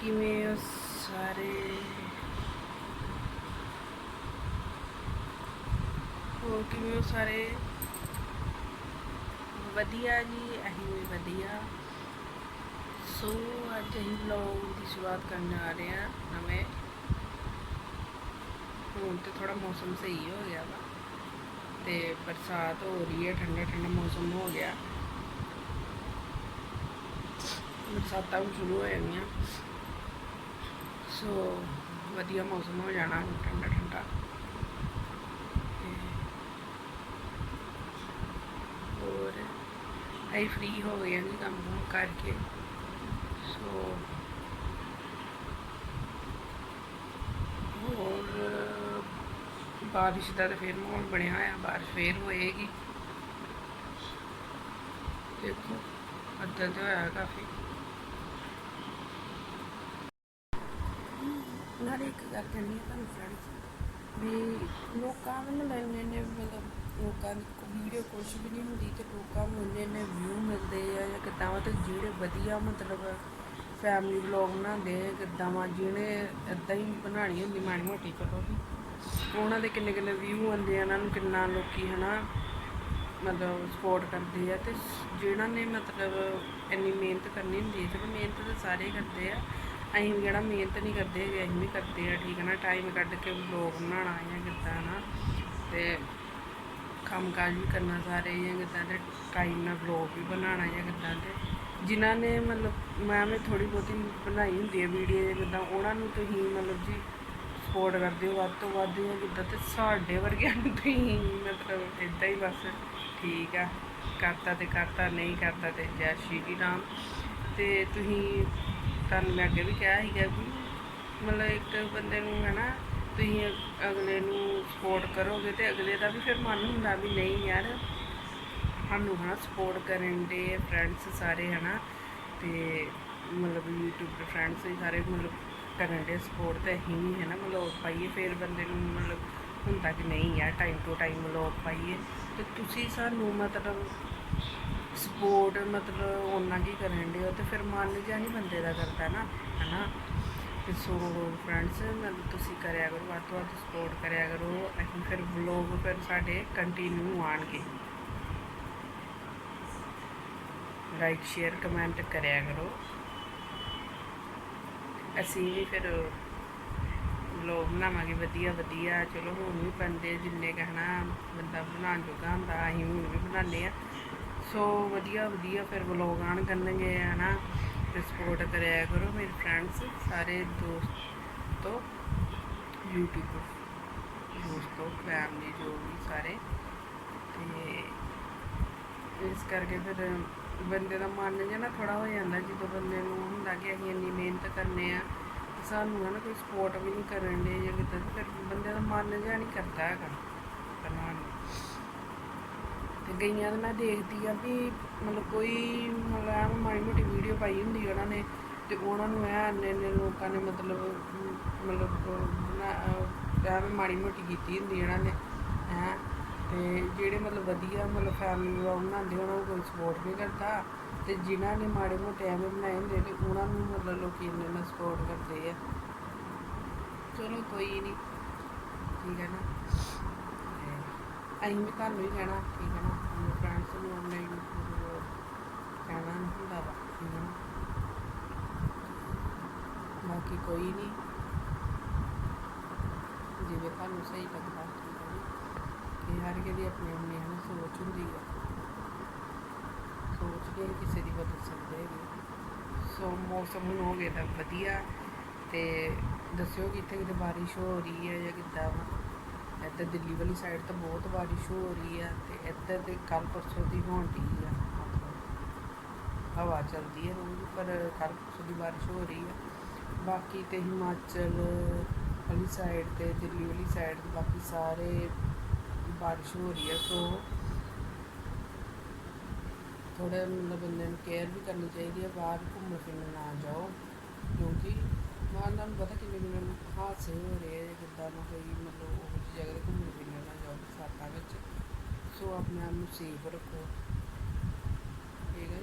ਕਿਵੇਂ ਹੋ ਸਾਰੇ? ਹੋਰ ਕਿਵੇਂ ਹੋ ਸਾਰੇ? ਵਧੀਆ ਜੀ, ਅਸੀਂ ਵੀ ਵਧੀਆ। ਸੋ ਅੱਜ ਅਸੀਂ ਵਲੌਗ ਦੀ ਸ਼ੁਰੂਆਤ ਕਰਨ ਜਾ ਰਹੇ ਹਾਂ ਨਵੇਂ। ਹੁਣ ਤੇ ਥੋੜਾ ਮੌਸਮ ਸਹੀ ਹੋ ਗਿਆ ਵਾ। ਤੇ ਬਰਸਾਤ ਹੋ ਰਹੀ ਹੈ, ਠੰਡਾ ਠੰਡਾ ਮੌਸਮ ਹੋ ਗਿਆ। ਬਰਸਾਤਾਂ ਵੀ ਸ਼ੁਰੂ ਹੋ ਜਾਣੀਆਂ ਸੋ ਵਧੀਆ ਮੌਸਮ ਹੋ ਜਾਣਾ, ਠੰਡਾ ਠੰਡਾ। ਤੇ ਹੋਰ, ਅਸੀਂ ਫ੍ਰੀ ਹੋ ਗਏ ਹਾਂ ਜੀ ਕੰਮ ਕੁਮ ਕਰਕੇ। ਸੋ ਹੋਰ, ਬਾਰਿਸ਼ ਦਾ ਤਾਂ ਫੇਰ ਮਾਹੌਲ ਬਣਿਆ ਹੋਇਆ, ਬਾਰਿਸ਼ ਫੇਰ ਹੋਏਗੀ। ਦੇਖੋ, ਅੱਧਾ ਤੇ ਹੋਇਆ ਕਾਫੀ। ਨਾਲੇ ਇੱਕ ਗੱਲ ਕਰਨੀ ਹੈ ਤੁਹਾਨੂੰ ਫਰੈਂਡਸ ਵੀ ਲੋਕਾਂ ਨੂੰ ਲੈਣੇ ਨੇ ਮਤਲਬ ਲੋਕਾਂ ਦੀ ਵੀਡੀਓ ਕੁਛ ਵੀ ਨਹੀਂ ਹੁੰਦੀ ਤੇ ਲੋਕਾਂ ਨੂੰ ਇੰਨੇ ਇੰਨੇ ਵਿਊ ਮਿਲਦੇ ਆ ਜਾਂ ਕਿੱਦਾਂ ਵਾ ਤੇ ਜਿਹੜੇ ਵਧੀਆ ਮਤਲਬ ਫੈਮਿਲੀ ਵਲੌਗ ਬਣਾਉਂਦੇ ਆ, ਕਿੱਦਾਂ ਵਾ ਜਿਹਨੇ ਇਦਾਂ ਹੀ ਬਣਾਉਣੀ ਹੁੰਦੀ ਮਾੜੀ ਮੋਟੀ, ਚਲੋ ਵੀ। ਉਹਨਾਂ ਦੇ ਕਿੰਨੇ ਕਿੰਨੇ ਵਿਊ ਆਉਂਦੇ ਆ, ਉਹਨਾਂ ਨੂੰ ਕਿੰਨਾ ਲੋਕੀ ਹਨਾ ਮਤਲਬ ਸਪੋਰਟ ਕਰਦੇ ਆ ਤੇ ਜਿਹਨਾਂ ਨੇ ਮਤਲਬ ਇੰਨੀ ਮਿਹਨਤ ਕਰਨੀ ਹੁੰਦੀ ਹੈ ਚਲੋ ਮਿਹਨਤ ਤਾਂ ਸਾਰੇ ਕਰਦੇ ਆ ਅਸੀਂ ਵੀ ਜਿਹੜਾ ਮਿਹਨਤ ਨਹੀਂ ਕਰਦੇ ਹੈਗੇ, ਅਸੀਂ ਵੀ ਕਰਦੇ ਆ, ਠੀਕ ਹੈ ਨਾ? ਟਾਈਮ ਕੱਢ ਕੇ ਵਲੌਗ ਬਣਾਉਣਾ ਜਾਂ ਕਿੱਦਾਂ ਨਾ ਤੇ ਕੰਮਕਾਜ ਵੀ ਕਰਨਾ ਸਾਰੇ ਜਾਂ ਕਿੱਦਾਂ ਤੇ ਟਾਈਮ ਨਾਲ ਵਲੌਗ ਵੀ ਬਣਾਉਣਾ ਜਾਂ ਕਿੱਦਾਂ ਤੇ। ਜਿਨ੍ਹਾਂ ਨੇ ਮਤਲਬ ਮੈਂ ਵੀ ਥੋੜੀ ਬਹੁਤੀ ਬਣਾਈ ਹੁੰਦੀ ਹੈ ਵੀਡੀਓ ਜਾਂ ਕਿੱਦਾਂ ਉਹਨਾਂ ਨੂੰ ਤੁਸੀਂ ਮਤਲਬ ਜੀ ਸਪੋਰਟ ਕਰਦੇ ਹੋ ਵੱਧ ਤੋਂ ਵੱਧ ਜਾਂ ਕਿੱਦਾਂ ਤੇ ਸਾਡੇ ਵਰਗਿਆਂ ਨੂੰ ਤੁਸੀਂ ਮਤਲਬ ਇਦਾਂ ਹੀ ਬਸ ਠੀਕ ਆ। ਕਰਤਾ ਤੇ ਕਰਤਾ, ਨਹੀਂ ਕਰਤਾ ਤੇ ਜੈ ਸ਼੍ਰੀ ਰਾਮ। ਤੇ ਤੁਸੀਂ ਤੁਹਾਨੂੰ ਮੈਂ ਅੱਗੇ ਵੀ ਕਿਹਾ ਸੀਗਾ ਵੀ ਮਤਲਬ ਇੱਕ ਬੰਦੇ ਨੂੰ ਹੈ ਨਾ ਤੁਸੀਂ ਅਗਲੇ ਨੂੰ ਸਪੋਰਟ ਕਰੋਗੇ ਤੇ ਅਗਲੇ ਦਾ ਵੀ ਫਿਰ ਮਨ ਹੁੰਦਾ ਵੀ ਨਹੀਂ ਯਾਰ ਸਾਨੂੰ ਹਨਾ ਸਪੋਰਟ ਕਰਨ ਦੇ ਫਰੈਂਡਸ ਸਾਰੇ ਹਨਾ ਤੇ ਮਤਲਬ YouTube ਦੇ ਫਰੈਂਡਸ ਵੀ ਸਾਰੇ ਮਤਲਬ ਕਰਨ ਦੇ ਸਪੋਰਟ ਤੇ ਅਸੀਂ ਵੀ ਹੈ ਨਾ ਮਤਲਬ ਪਾਈਏ ਫਿਰ ਬੰਦੇ ਨੂੰ ਮਤਲਬ ਹੁੰਦਾ ਕਿ ਨਹੀਂ ਯਾਰ ਟਾਈਮ ਟੂ ਟਾਈਮ ਮਤਲਬ ਪਾਈਏ ਤੇ ਤੁਸੀਂ ਸਾਨੂੰ ਮਤਲਬ ਸਪੋਰਟ ਮਤਲਬ ਉਹਨਾਂ ਕੀ ਕਰਨ ਦੇ ਹੋ ਤੇ ਫਿਰ ਮਨ ਜਿਹਾ ਨਹੀਂ ਬੰਦੇ ਦਾ ਕਰਦਾ ਨਾ, ਹਨਾ? ਤੇ ਸੋ ਫਰੈਂਡਸ ਮਤਲਬ ਤੁਸੀਂ ਕਰਿਆ ਕਰੋ, ਵੱਧ ਤੋਂ ਵੱਧ ਸਪੋਰਟ ਕਰਿਆ ਕਰੋ, ਅਸੀਂ ਫਿਰ ਵਲੋਗ ਫਿਰ ਸਾਡੇ ਕੰਟੀਨਿਊ ਆਣਗੇ ਲਾਈਕ ਸ਼ੇਅਰ ਕਮੈਂਟ ਕਰਿਆ ਕਰੋ। ਅਸੀਂ ਵੀ ਫਿਰ ਵਲੋਗ ਬਣਾਵਾਂਗੇ, ਵਧੀਆ ਵਧੀਆ। ਚਲੋ ਹੁਣ ਵੀ ਬੰਦੇ ਜਿੰਨੇ ਕਹਿਣਾ ਬੰਦਾ ਬਣਾਉਣ ਜੋਗਾ ਹੁੰਦਾ, ਅਸੀਂ ਹੁਣ ਵੀ ਬਣਾਉਂਦੇ ਆ। ਸੋ ਵਧੀਆ ਵਧੀਆ ਫਿਰ ਵਲੋਗ ਆਣ ਕਰਨਗੇ, ਹਨਾ? ਤੇ ਸਪੋਰਟ ਕਰਿਆ ਕਰੋ ਮੇਰੇ ਫਰੈਂਡਸ ਸਾਰੇ ਦੋਸਤੋ YouTube ਦੋਸਤੋ ਫੈਮਲੀ ਜੋ ਵੀ ਸਾਰੇ। ਤੇ ਇਸ ਕਰਕੇ ਫਿਰ ਬੰਦੇ ਦਾ ਮਨ ਜਿਹਾ ਨਾ ਥੋੜਾ ਹੋ ਜਾਂਦਾ, ਜਦੋਂ ਬੰਦੇ ਨੂੰ ਹੁੰਦਾ ਕਿ ਅਸੀਂ ਇੰਨੀ ਮਿਹਨਤ ਕਰਨੇ ਆ ਸਾਨੂੰ ਹੈ ਨਾ ਕੋਈ ਸਪੋਰਟ ਵੀ ਨਹੀਂ ਕਰਨ ਦੇ ਜਾਂ ਕਿਤੇ ਫਿਰ ਬੰਦੇ ਦਾ ਮਨ ਜਿਹਾ ਨਹੀਂ ਕਰਦਾ ਹੈਗਾ। ਗਈਆਂ ਤਾਂ ਮੈਂ ਦੇਖਦੀ ਆ ਵੀ ਮਤਲਬ ਕੋਈ ਮਤਲਬ ਐਵੇਂ ਮਾੜੀ ਮੋਟੀ ਵੀਡੀਓ ਪਾਈ ਹੁੰਦੀ ਉਹਨਾਂ ਨੇ ਤੇ ਉਹਨਾਂ ਨੂੰ ਐ ਇੰਨੇ ਇੰਨੇ ਲੋਕਾਂ ਨੇ ਮਤਲਬ ਮਤਲਬ ਬਣਾ- ਐਵੇਂ ਮਾੜੀ ਮੋਟੀ ਕੀਤੀ ਹੁੰਦੀ ਉਹਨਾਂ ਨੇ, ਹੈ। ਤੇ ਜਿਹੜੇ ਮਤਲਬ ਵਧੀਆ ਮਤਲਬ ਫੈਮਿਲੀ ਵਲੌਗ ਬਣਾਉਂਦੇ, ਉਹਨਾਂ ਨੂੰ ਕੋਈ ਸਪੋਰਟ ਨਹੀਂ ਕਰਦਾ। ਤੇ ਜਿਨ੍ਹਾਂ ਨੇ ਮਾੜੇ ਮੋਟੇ ਐਵੇਂ ਬਣਾਏ ਹੁੰਦੇ ਤੇ ਉਹਨਾਂ ਨੂੰ ਮਤਲਬ ਲੋਕੀ ਇੰਨੇ ਨਾਲ ਸਪੋਰਟ ਕਰਦੇ ਆ। ਚਲੋ ਕੋਈ ਨਹੀਂ, ਠੀਕ ਹੈ ਨਾ। ਅਸੀਂ ਵੀ ਤੁਹਾਨੂੰ ਹੀ ਕਹਿਣਾ ਕੀ ਕਹਿਣਾ ਆਪਣੇ ਫਰੈਂਡਸ ਨੂੰ ਆਪਣੇ ਕਹਿਣਾ ਨਹੀਂ ਹੁੰਦਾ ਵਾ, ਠੀਕ ਹੈ ਬਾਕੀ ਕੋਈ ਨਹੀਂ। ਜਿਵੇਂ ਤੁਹਾਨੂੰ ਸਹੀ ਲੱਗਦਾ, ਠੀਕ ਹੈ ਕਿ ਹਰ ਕਿਸੇ ਦੀ ਆਪਣੀ ਆਪਣੀ ਹੈ ਸੋਚ ਹੁੰਦੀ ਹੈ। ਸੋਚ ਕੇ ਕਿਸੇ ਦੀ ਬਦਲ ਸਕਦੇ ਹੈਗੇ। ਸੋ ਮੌਸਮ ਹੁਣ ਹੋ ਗਿਆ ਤਾਂ ਵਧੀਆ, ਤੇ ਦੱਸਿਓ ਕਿ ਇੱਥੇ ਕਿਤੇ ਬਾਰਿਸ਼ ਹੋ ਰਹੀ ਹੈ ਜਾਂ ਕਿੱਦਾਂ ਵਾ? ਇੱਧਰ ਦਿੱਲੀ ਵਾਲੀ ਸਾਈਡ ਤਾਂ ਬਹੁਤ ਬਾਰਿਸ਼ ਹੋ ਰਹੀ ਹੈ ਤੇ ਇੱਧਰ ਤੇ ਕੱਲ ਪਰਸੋਂ ਦੀ ਹੋਣ ਦੀ ਆ। ਹਵਾ ਚੱਲਦੀ ਹੈ ਰੋਜ਼, ਪਰ ਕੱਲ ਪਰਸੋਂ ਦੀ ਬਾਰਿਸ਼ ਹੋ ਰਹੀ ਆ। ਬਾਕੀ ਤੇ ਹਿਮਾਚਲ ਵਾਲੀ ਸਾਈਡ ਤੇ ਦਿੱਲੀ ਵਾਲੀ ਸਾਈਡ ਤੇ ਬਾਕੀ ਸਾਰੇ ਬਾਰਿਸ਼ ਹੋ ਰਹੀ ਹੈ ਸੋ ਥੋੜਾ ਮਤਲਬ ਬੰਦੇ ਨੂੰ ਕੇਅਰ ਵੀ ਕਰਨੀ ਚਾਹੀਦੀ ਹੈ ਬਾਹਰ ਘੁੰਮਣ ਫਿਰਨ ਨਾ ਜਾਓ, ਕਿਉਂਕਿ ਬਾਹਰ ਤੁਹਾਨੂੰ ਪਤਾ ਕਿੰਨੇ ਕਿੰਨੇ ਹਾਦਸੇ ਹੋ ਰਹੇ ਆ ਨਾ ਕੋਈ ਮਤਲਬ ਉਹ ਜਿਹੀ ਜਗ੍ਹਾ ਤੇ ਘੁੰਮਣ ਫਿਰਨ ਨਾ ਜਾਓ ਬਰਸਾਤਾਂ ਵਿੱਚ। ਸੋ ਆਪਣੇ ਆਪ ਨੂੰ ਸੇਫ ਰੱਖੋ। ਠੀਕ ਹੈ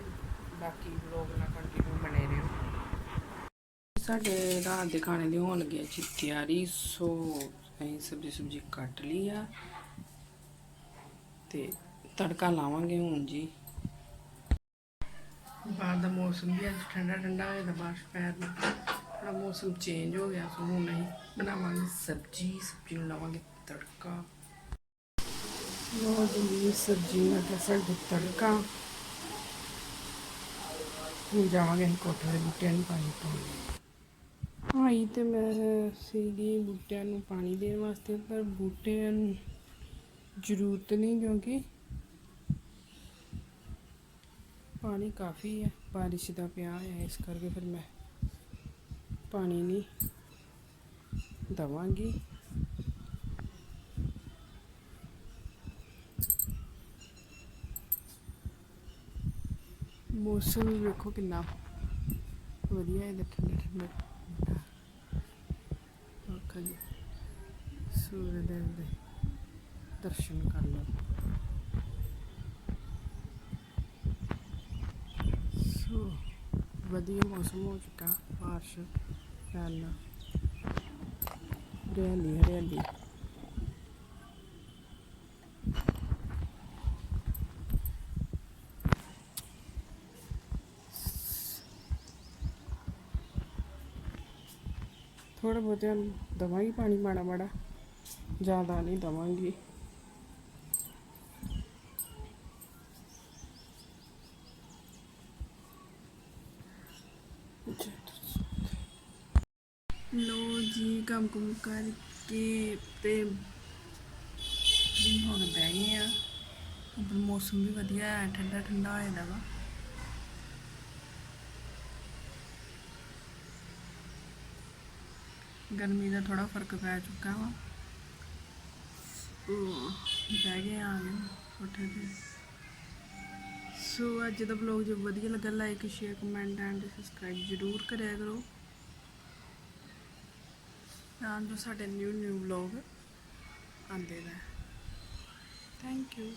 ਬਾਕੀ ਵਲੋਗ ਨਾਲ ਕੰਟੀਨਿਊ ਬਣੇ ਰਹੋ। ਸਾਡੇ ਰਾਤ ਦੇ ਖਾਣੇ ਦੀ ਹੋਣ ਲੱਗੀ ਆ ਜੀ ਤਿਆਰੀ। ਸੋ ਅਸੀਂ ਸਬਜ਼ੀ ਸੁਬਜ਼ੀ ਕੱਟ ਲਈ ਆ। ਤੇ ਤੜਕਾ ਲਾਵਾਂਗੇ ਹੁਣ ਜੀ। ਬਾਹਰ ਦਾ ਮੌਸਮ ਵੀ ਅੱਜ ਠੰਡਾ ਠੰਡਾ ਹੋਇਆ ਦਾ ਬਾਰਿਸ਼ ਪੈਣ ਨਾਲ। ਥੋੜਾ ਮੌਸਮ ਚੇਂਜ ਹੋ ਗਿਆ, ਸੋ ਹੁਣ ਅਸੀਂ ਬਣਾਵਾਂਗੇ ਸਬਜ਼ੀ ਸਬਜ਼ੀ ਨੂੰ ਲਾਵਾਂਗੇ ਤੜਕਾ। ਲੋ ਜੀ ਸਬਜ਼ੀ ਨਾਲ ਤਾਂ ਸਾਡੇ ਤੜਕਾ। ਹੁਣ ਜਾਵਾਂਗੇ ਅਸੀਂ ਕੋਠੇ ਦੇ ਬੂਟਿਆਂ ਨੂੰ ਪਾਣੀ ਪਾਉਣ। ਆਈ ਤੇ ਮੈਂ ਸੀਗੀ ਬੂਟਿਆਂ ਨੂੰ ਪਾਣੀ ਦੇਣ ਵਾਸਤੇ, ਪਰ ਬੂਟਿਆਂ ਨੂੰ ਜ਼ਰੂਰਤ ਨਹੀਂ ਕਿਉਂਕਿ ਪਾਣੀ ਕਾਫੀ ਹੈ, ਬਾਰਿਸ਼ ਦਾ ਪਿਆ ਹੈ ਇਸ ਕਰਕੇ ਫਿਰ ਮੈਂ ਪਾਣੀ ਨਹੀਂ ਦਵਾਂਗੀ। ਮੌਸਮ ਵੇਖੋ ਕਿੰਨਾ ਵਧੀਆ ਹੈ ਠੰਡਾ ਠੰਡਾ ਅੱਖਾਂ ਜੀ, ਸੂਰਜ ਦੇਵ ਦੇ ਦਰਸ਼ਨ ਕਰ ਲਓ। ਸੋ, ਵਧੀਆ ਮੌਸਮ ਹੋ ਚੁੱਕਾ, ਬਾਰਿਸ਼ ਪੈਣ ਨਾਲ ਹਰਿਆਲੀ ਹਰਿਆਲੀ। ਥੋੜਾ ਬਹੁਤੇ ਨੂੰ ਦਵਾਂਗੀ ਪਾਣੀ ਮਾੜਾ ਮਾੜਾ ਜ਼ਿਆਦਾ ਨਹੀਂ ਦਵਾਂਗੀ। ਲੋ ਜੀ, ਕੰਮ ਕੁਮ ਕਰਕੇ ਤੇ ਵੀ ਹੁਣ ਬਹਿ ਗਏ ਆ। ਉੱਪਰ ਮੌਸਮ ਵੀ ਵਧੀਆ ਹੈ ਠੰਡਾ ਠੰਡਾ ਹੋਇਆ ਦਾ ਵਾ। ਗਰਮੀ ਦਾ ਥੋੜਾ ਫ਼ਰਕ ਪੈ ਚੁੱਕਾ ਵਾ। ਬਹਿ ਗਏ ਆ ਗਏ ਕੋਠੇ ਤੇ ਸੋ ਅੱਜ ਦਾ ਵਲੌਗ ਜੇ ਵਧੀਆ ਲੱਗਾ like share comment and subscribe ਜ਼ਰੂਰ ਕਰਿਆ ਕਰੋ। ਤਾਂ ਜੋ ਸਾਡੇ ਨਿਊ ਨਿਊ ਵਲੌਗ ਆਉਂਦੇ ਨੇ। Thank you